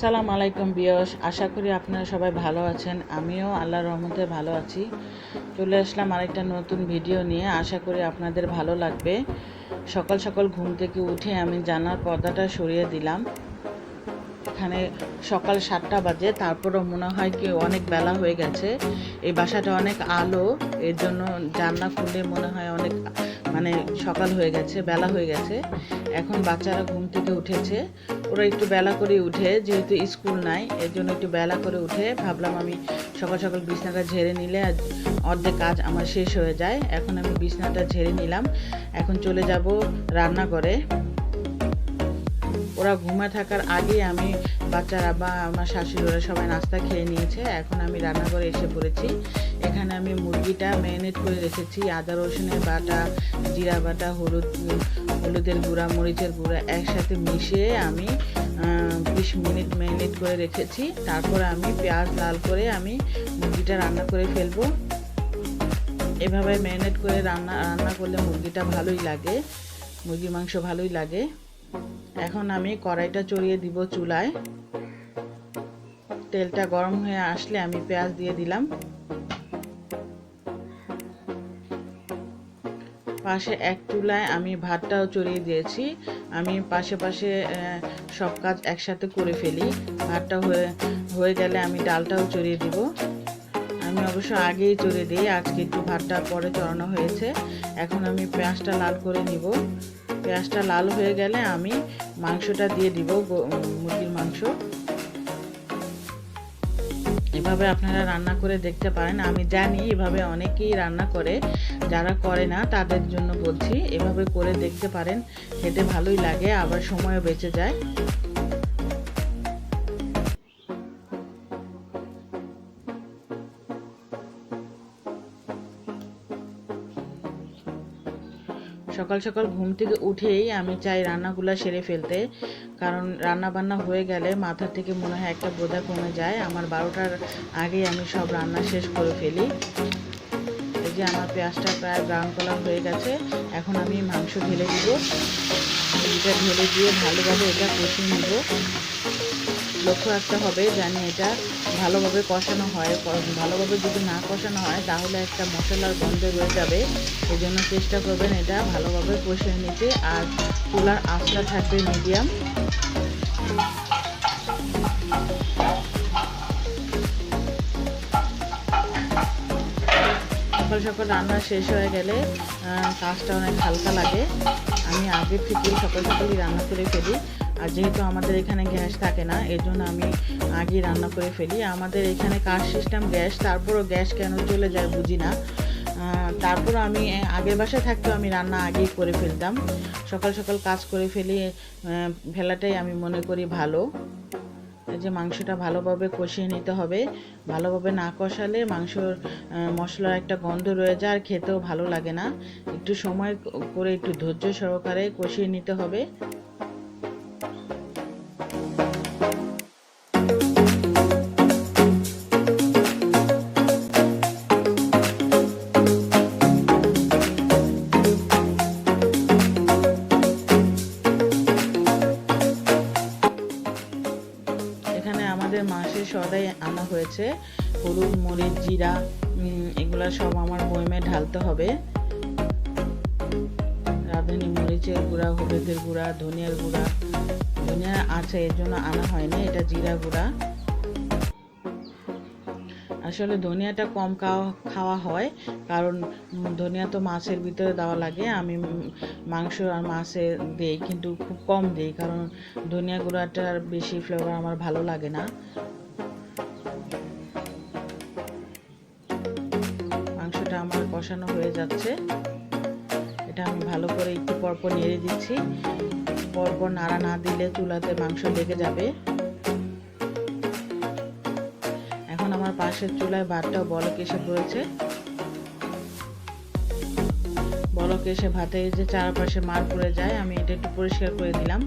আসসালামু আলাইকুম বিয়স আশা করি আপনারা সবাই ভালো আছেন। আমিও আল্লাহ রহমতে ভালো আছি। চলে আসলাম আরেকটা নতুন ভিডিও নিয়ে। আশা করি আপনাদের ভালো লাগবে। সকাল সকাল ঘুম থেকে উঠে আমি জানার পর্দাটা সরিয়ে দিলাম। এখানে সকাল সাতটা বাজে, তারপরও মনে হয় কি অনেক বেলা হয়ে গেছে। এই বাসাটা অনেক আলো, এর জন্য জানলা খুললে মনে হয় অনেক মানে সকাল হয়ে গেছে, বেলা হয়ে গেছে। এখন বাচ্চারা ঘুম থেকে উঠেছে। ওরা একটু বেলা করে উঠে, যেহেতু স্কুল নাই, এর জন্য একটু বেলা করে উঠে ভাবলাম আমি সকাল সকাল বিছনাটা ঝেড়ে নিলে অর্ধেক কাজ আমার শেষ হয়ে যায়। এখন আমি বিছনাটা ঝেড়ে নিলাম। এখন চলে যাব রান্নাঘরে। ওরা ঘুমায় থাকার আগে আমি বাচ্চারা বা আমার শাশুড়ি ওরা সবাই নাস্তা খেয়ে নিয়েছে। এখন আমি রান্নাঘরে এসে পড়েছি। এখানে আমি মুরগিটা ম্যারিনেট করে রেখেছি। আদা, রসুনের বাটা, জিরা বাটা, হলুদ, হলুদের গুঁড়া, মরিচের গুঁড়া একসাথে মিশিয়ে আমি বিশ মিনিট ম্যারিনেট করে রেখেছি। তারপর আমি পেঁয়াজ লাল করে আমি মুরগিটা রান্না করে ফেলব। এভাবে ম্যারিনেট করে রান্না রান্না করলে মুরগিটা ভালোই লাগে। মুরগির মাংস ভালোই লাগে। এখন আমি কড়াইটা চড়িয়ে দিব চুলায়। তেলটা গরম হয়ে আসলে আমি পেঁয়াজ দিয়ে দিলাম। পাশে এক চুলায় আমি ভাতটাও চড়িয়ে দিয়েছি। আমি পাশে পাশে সব কাজ একসাথে করে ফেলি। ভাতটা হয়ে হয়ে গেলে আমি ডালটাও চড়িয়ে দিব। আমি অবশ্য আগেই চড়িয়ে দিই, আজকে একটু ভাতটা পরে চড়ানো হয়েছে। এখন আমি পেঁয়াজটা লাল করে নিব। পেঁয়াজটা লাল হয়ে গেলে আমি মাংসটা দিয়ে দিব মুরগির মাংস। এভাবে আপনারা রান্না করে দেখতে পারেন। আমি জানি এভাবে অনেকেই রান্না করে, যারা করে না তাদের জন্য বলছি, এভাবে করে দেখতে পারেন, খেতে ভালোই লাগে, আবার সময়ও বেঁচে যায়। সকাল সকাল ঘুম থেকে উঠেই আমি চাই রান্নাগুলো সেরে ফেলতে, কারণ রান্না বান্না হয়ে গেলে মাথা থেকে মনে হয় একটা বোঝা কমে যায়। আমার বারোটার আগেই আমি সব রান্না শেষ করে ফেলি। এই যে আমার পেঁয়াজটা প্রায় ব্রাউন কালার হয়ে গেছে, এখন আমি মাংস ঢেলে দিব। এটা ঢেলে দিয়ে ভালোভাবে এটা কষিয়ে নেব। লক্ষ্য রাখতে হবে জানি এটা ভালোভাবে কষানো হয় ভালোভাবে যদি না কষানো হয় তাহলে একটা মশলার গন্ধ রয়ে যাবে। এই জন্য চেষ্টা করবেন এটা ভালোভাবে কষিয়ে নিতে। আর চুলার আঁচটা থাকবে মিডিয়াম। সকাল সকাল রান্না শেষ হয়ে গেলে কাজটা অনেক হালকা লাগে। আমি আগে থেকে সকাল সকালই রান্না করে ফেলি। আর যেহেতু আমাদের এখানে গ্যাস থাকে না এর জন্য আমি আগে রান্না করে ফেলি। আমাদের এখানে কার সিস্টেম গ্যাস, তারপরও গ্যাস কেন চলে যায় বুঝি না। তারপর আমি আগের বাসায় থাকতেও আমি রান্না আগেই করে ফেলতাম। সকাল সকাল কাজ করে ফেলি ফেলাটাই আমি মনে করি ভালো। যে মাংসটা ভালোভাবে কষিয়ে নিতে হবে। ভালোভাবে না কষালে মাংসর মশলার একটা গন্ধ রয়ে যায়, আর খেতেও ভালো লাগে না। একটু সময় করে একটু ধৈর্য সহকারে কষিয়ে নিতে হবে। সদাই আনা হয়েছে। হলুদ, মরিচ, জিরা এগুলো সব আমার বইমে ঢালতে হবে। রাঁধুনি মরিচের গুঁড়া, হলুদের গুঁড়া, ধনিয়ার গুঁড়া। ধনিয়া আছে, এর জন্য আনা হয়নি, এটা জিরা গুঁড়া। আসলে ধনিয়াটা কম খাওয়া খাওয়া হয়, কারণ ধনিয়া তো মাছের ভিতরে দেওয়া লাগে। আমি মাংস আর মাছে দিই, কিন্তু খুব কম দিই, কারণ ধনিয়া গুঁড়াটার বেশি ফ্লেভার আমার ভালো লাগে না। কষানো হয়ে যাচ্ছে। এটা আমি ভালো করে একটু পরপর নেড়ে দিচ্ছি। পরপর নাড়া না দিলে চুলাতে মাংস লেগে যাবে। এখন আমার পাশের চুলায় ভাতটাও বলক এসে পড়েছে। বলক এসে ভাতের যে চারপাশে মার পড়ে যায়, আমি এটা একটু পরিষ্কার করে দিলাম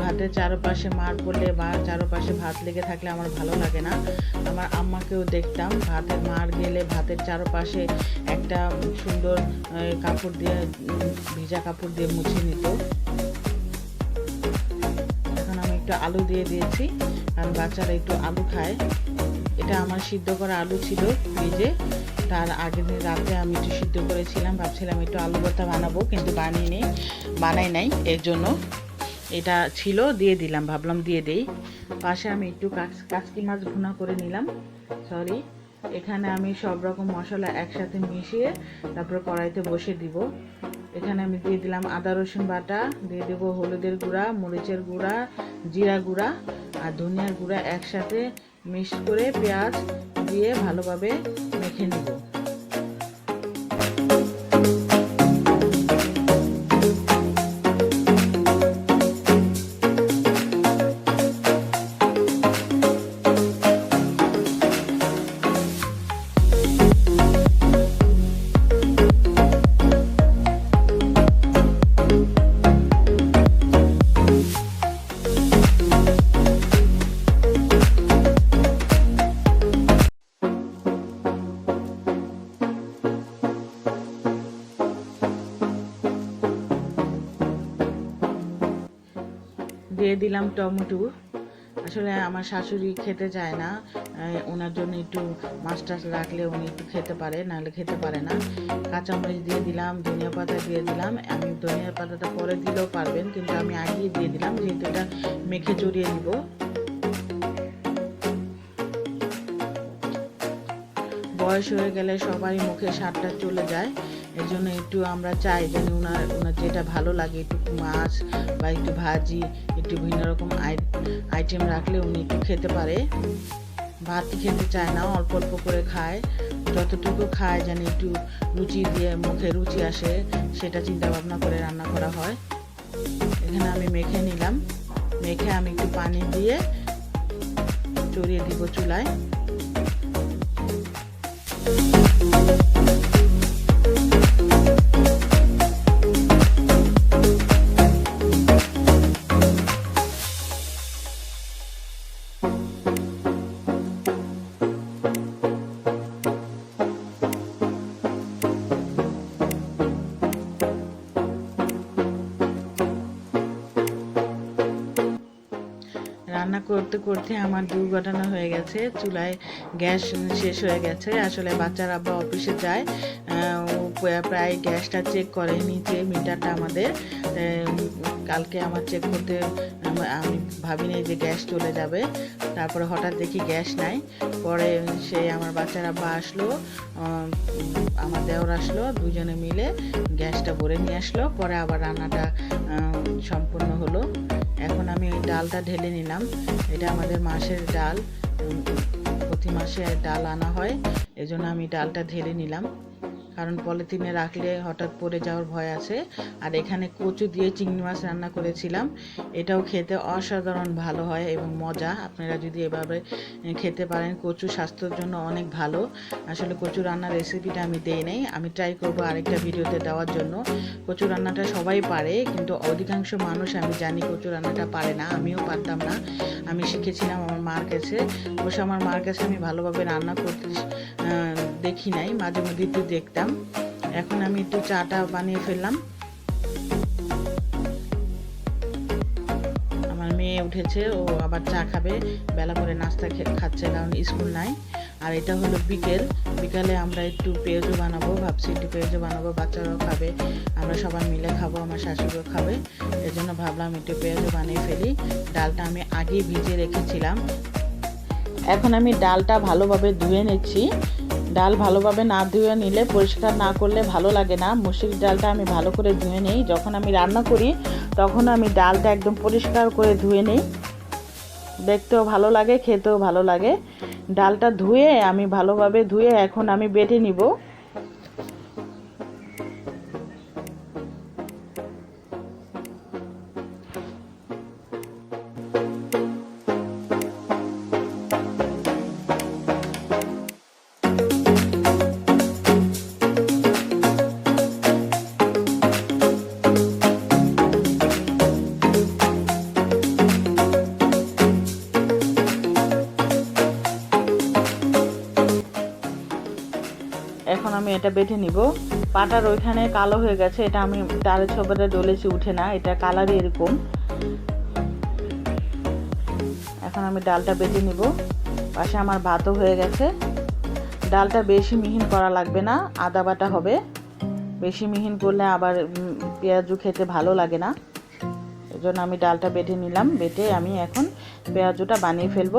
ভাতের চারপাশে মার পড়লে বা চারপাশে ভাত লেগে থাকলে আমার ভালো লাগে না। আমার আম্মাকেও দেখতাম, ভাতের মার গেলে ভাতের চারপাশে একটা সুন্দর কাপড় দিয়ে ভিজা কাপড় দিয়ে মুছে নিত। একটু আলু দিয়ে দিয়েছি। কারণ বাচ্চারা একটু আলু খায়। এটা আমার সিদ্ধ করা আলু ছিল ফ্রিজে। তার আগের দিন রাতে আমি একটু সিদ্ধ করেছিলাম। ভাবছিলাম একটু আলু ভর্তা বানাবো, কিন্তু বানিয়ে নেই বানাই নাই। এর জন্য এটা ছিল, দিয়ে দিলাম। ভাবলাম দিয়ে দেই। পাশে আমি একটু কাচ- কাচকি মাছ ভুনা করে নিলাম। সরি এখানে আমি সব রকম মশলা একসাথে মিশিয়ে তারপর কড়াইতে বসে দিব। এখানে আমি দিয়ে দিলাম আদা, রসুন বাটা, দিয়ে দেবো হলুদের গুঁড়া, মরিচের গুঁড়া, জিরা গুঁড়া আর ধনিয়ার গুঁড়া একসাথে মিক্স করে পেঁয়াজ দিয়ে ভালোভাবে মেখে নিব। দিলাম টমেটো। আসলে আমার শাশুড়ি খেতে চায় না ওনার জন্য একটু মাছ টাছ রাখলে উনি একটু খেতে পারে, নাহলে খেতে পারে না। কাঁচামরিচ দিয়ে দিলাম, ধনিয়া পাতা দিয়ে দিলাম, আমি ধনিয়া পাতাটা পরে দিলেও পারবেন, কিন্তু আমি আগিয়ে দিয়ে দিলাম, যেহেতু এটা মেখে চড়িয়ে নিব। বয়স হয়ে গেলে সবাই মুখে স্বাদটা চলে যায়। এই জন্য একটু আমরা চাই যেন ওনার ওনার যেটা ভালো লাগে, একটু মাছ বা একটু ভাজি, একটু ভিন্ন রকম আইটেম রাখলে উনি একটু খেতে পারে। ভাত খেতে চায় না, অল্প অল্প করে খায়। যতটুকু খায় যেন একটু রুচি দিয়ে মুখে রুচি আসে, সেটা চিন্তা ভাবনা করে রান্না করা হয়। এখানে আমি মেখে নিলাম। মেখে আমি একটু পানি দিয়ে চড়িয়ে দিব চুলায়। করতে আমার দুর্ঘটনা হয়ে গেছে, চুলায় গ্যাস শেষ হয়ে গেছে। আসলে বাচ্চারা আব্বা অফিসে যায় প্রায়- গ্যাসটা চেক করে নিচে মিটারটা আমাদের কালকে আমার চেক করতে আম- ভাবিনি যে গ্যাস চলে যাবে। তারপরে হঠাৎ দেখি গ্যাস নাই। পরে সে আমার বাচ্চার আব্বা আসলো আমার দেওর আসলো দুজনে মিলে গ্যাসটা ভরে নিয়ে আসলো। পরে আবার রান্নাটা সম্পূর্ণ হলো। এখন আমি ওই ডালটা ঢেলে নিলাম। এটা আমাদের মাসের ডাল। প্রতি মাসে ডাল আনা হয়। এজন্য আমি ডালটা ঢেলে নিলাম। কারণ পলিথিনে রাখলে হঠাৎ পড়ে যাওয়ার ভয় আছে। আর এখানে কচু দিয়ে চিংড়ি মাছ রান্না করেছিলাম। এটাও খেতে অসাধারণ ভালো হয় এবং মজা। আপনারা যদি এভাবে খেতে পারেন, কচু স্বাস্থ্যের জন্য অনেক ভালো। আসলে কচু রান্নার রেসিপিটা আমি দেই নাই। আমি ট্রাই করব আরেকটা ভিডিওতে দেওয়ার জন্য। কচু রান্নাটা সবাই পারে, কিন্তু অধিকাংশ মানুষ আমি জানি কচু রান্নাটা পারে না। আমিও পারতাম না। আমি শিখেছিলাম আমার মার কাছে। অবশ্য আমার মার কাছে আমি ভালোভাবে রান্না করতে দেখি নাই। মাঝে মধ্যে একটু দেখতাম। এখন আমি একটু চাটা বানিয়ে ফেললাম। আমার মেয়ে উঠেছে, ও আবার চা খাবে। বেলা করে নাস্তা খাচ্ছে, কারণ স্কুল নাই। আর এটা হলো বিকেল। বিকালে আমরা একটু পেঁয়াজও বানাবো, ভাবছি একটু পেঁয়াজও বানাবো, বাচ্চারাও খাবে। আমরা সবাই মিলে খাব, আমার শাশুড়িও খাবে। এই জন্য ভাবলাম একটু পেঁয়াজও বানিয়ে ফেলি। ডালটা আমি আগে ভিজে রেখেছিলাম। এখন আমি ডালটা ভালোভাবে ধুয়ে নিচ্ছি। ডাল ভালোভাবে না ধুয়ে নিলে, পরিষ্কার না করলে ভালো লাগে না। মুসুর ডালটা আমি ভালো করে ধুয়ে নিই। যখন আমি রান্না করি, তখন আমি ডালটা একদম পরিষ্কার করে ধুয়ে নিই। দেখতেও ভালো লাগে, খেতেও ভালো লাগে। ডালটা ধুয়ে আমি ভালোভাবে ধুয়ে এখন আমি বেটে নিব। আমি এটা বেটে নিব। পাটার ওইখানে কালো হয়ে গেছে, এটা আমি ডালের ছবিটা ডলেছি, উঠে না, এটা কালারই এরকম। এখন আমি ডালটা বেটে নিব। পাশে আমার ভাতও হয়ে গেছে। ডালটা বেশি মিহিন করা লাগবে না, আদা বাটা হবে। বেশি মিহিন করলে আবার পেঁয়াজু খেতে ভালো লাগে না। এই জন্য আমি ডালটা বেটে নিলাম, বেটে আমি এখন পেঁয়াজুটা বানিয়ে ফেলব।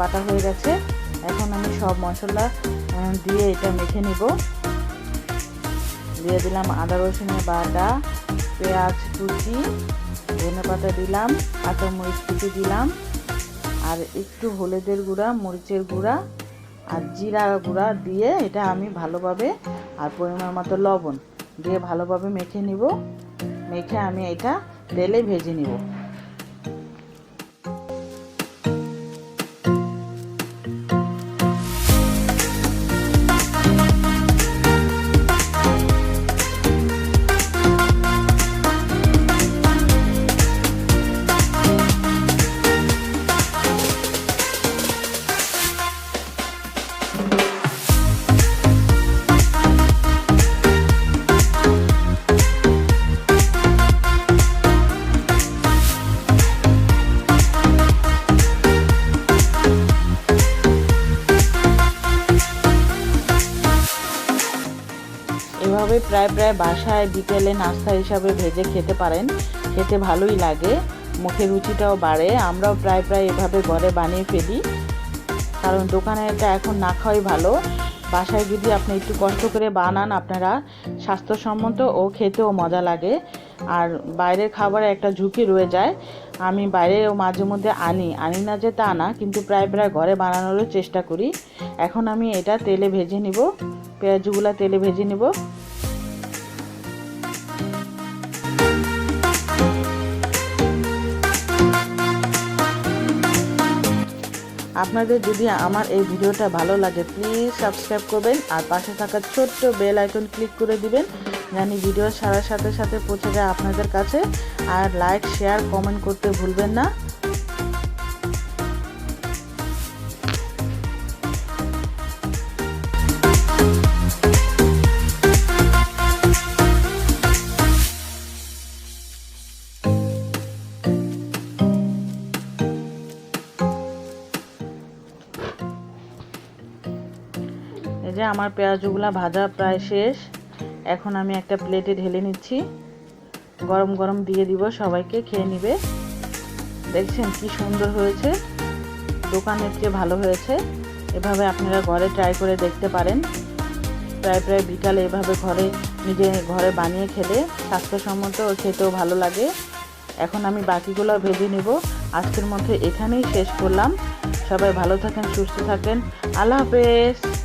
বাটা হয়ে গেছে। এখন আমি সব মশলা দিয়ে এটা মেখে নিব। দিয়ে দিলাম আদা রসুনের বাটা, পেঁয়াজ কুচি, ধনে পাতা দিলাম মরিচ কুচি দিলাম, আর একটু হলুদের গুঁড়া, মরিচের গুঁড়া, আর জিরা গুঁড়া দিয়ে এটা আমি ভালোভাবে, আর পরিমাণ মতো লবণ দিয়ে ভালোভাবে মেখে নিব। মেখে আমি এটা তেলে ভেজে নিব। প্রায় প্রায় বাসায় বিকেলে নাস্তা হিসাবে ভেজে খেতে পারেন। খেতে ভালোই লাগে, মুখে রুচিটাও বাড়ে। আমরাও প্রায় প্রায় এভাবে ঘরে বানিয়ে ফেলি। কারণ দোকানে এটা এখন না খাওয়াই ভালো। বাসায় যদি আপনি একটু কষ্ট করে বানান, আপনারা স্বাস্থ্যসম্মত ও খেতেও মজা লাগে। আর বাইরের খাবারে একটা ঝুঁকি রয়ে যায়। আমি বাইরেও মাঝে মধ্যে আনি। আনি না যে তা না, কিন্তু প্রায় প্রায় ঘরে বানানোরও চেষ্টা করি। এখন আমি এটা তেলে ভেজে নিব। পেঁয়াজগুলো তেলে ভেজে নিব। আপনাদের যদি আমার এই ভিডিওটা ভালো লাগে প্লিজ সাবস্ক্রাইব করবেন আর পাশে থাকা ছোট্ট বেল আইকন ক্লিক করে দিবেন। জানি ভিডিও সারার সাথে সাথে পৌঁছে যায় আপনাদের কাছে। আর লাইক শেয়ার কমেন্ট করতে ভুলবেন না। আমার পেঁয়াজগুলা ভাজা প্রায় শেষ। এখন আমি একটা প্লেটে ঢেলে নিচ্ছি। গরম গরম দিয়ে দিব, সবাইকে খেয়ে নিবে। দেখছেন কি সুন্দর হয়েছে? দোকানের চেয়ে ভালো হয়েছে। এভাবে আপনারা ঘরে ট্রাই করে দেখতে পারেন। প্রায় প্রায় বিকালে এভাবে ঘরে, নিজে ঘরে বানিয়ে খেলে স্বাস্থ্যসম্মত খেতেও ভালো লাগে। এখন আমি বাকিগুলো ভেজে নেব। আজকের মধ্যে এখানেই শেষ করলাম। সবাই ভালো থাকেন, সুস্থ থাকেন। আল্লাহ হাফেজ।